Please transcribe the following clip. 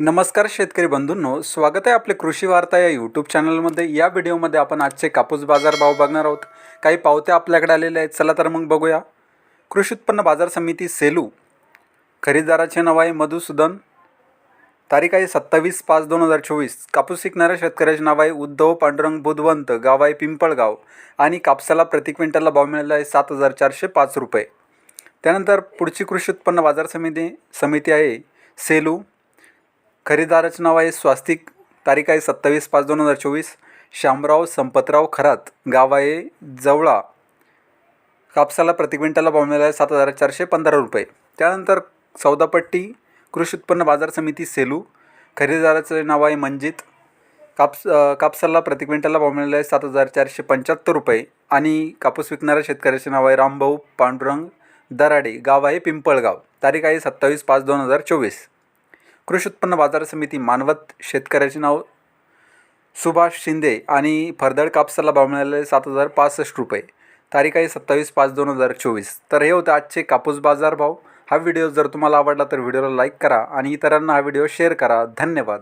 नमस्कार शेतकरी बंधूंनो स्वागत आहे आपले कृषी वार्ता या यूट्यूब चॅनलमध्ये या व्हिडिओमध्ये आपण आजचे कापूस बाजार भाव बघणार आहोत. काही पावत्या आपल्याकडे आलेल्या आहेत चला तर मग बघूया. कृषी उत्पन्न बाजार समिती सेलू खरेदीदाराचे नाव आहे मधुसूदन. तारीख आहे सत्तावीस पाच दोन हजार चोवीस. कापूस शिकणाऱ्या शेतकऱ्याचे नाव आहे उद्धव पांडुरंग बुधवंत गाव आहे पिंपळगाव. आणि कापसाला प्रति क्विंटलला भाव मिळाला आहे सात हजार चारशे पाच रुपये. त्यानंतर पुढची कृषी उत्पन्न बाजार समिती समिती आहे सेलू. खरेदीदाराचं नाव आहे स्वास्तिक. तारीख आहे सत्तावीस पाच दोन हजार चोवीस. शामराव संपतराव खरात. गाव आहे जवळा. कापसाला प्रति क्विंटलला भाव मिळाला आहे सात हजार चारशे पंधरा रुपये. त्यानंतर सौदापट्टी कृषी उत्पन्न बाजार समिती सेलू. खरेदीदाराचं नाव आहे मंजित. कापस कापसाला प्रति क्विंटलला भाव मिळाला आहे सात हजार चारशे पंच्याहत्तर रुपये. आणि कापूस विकणाऱ्या शेतकऱ्याचे नाव आहे रामभाऊ पांडुरंग दराडे. गाव आहे पिंपळगाव. तारीख आहे सत्तावीस पाच दोन हजार चोवीस. कृषी उत्पन्न बाजार समिती मानवत शेतकऱ्याचे नाव सुभाष शिंदे आणि फरदड कापसाला भाव मिळाले सात हजार पासष्ट रुपये. तारीख आहे सत्तावीस पाच दोन हजार चोवीस. तर हे होते आजचे कापूस बाजार भाव. हा व्हिडिओ जर तुम्हाला आवडला तर व्हिडिओला लाईक करा आणि इतरांना हा व्हिडिओ शेअर करा. धन्यवाद.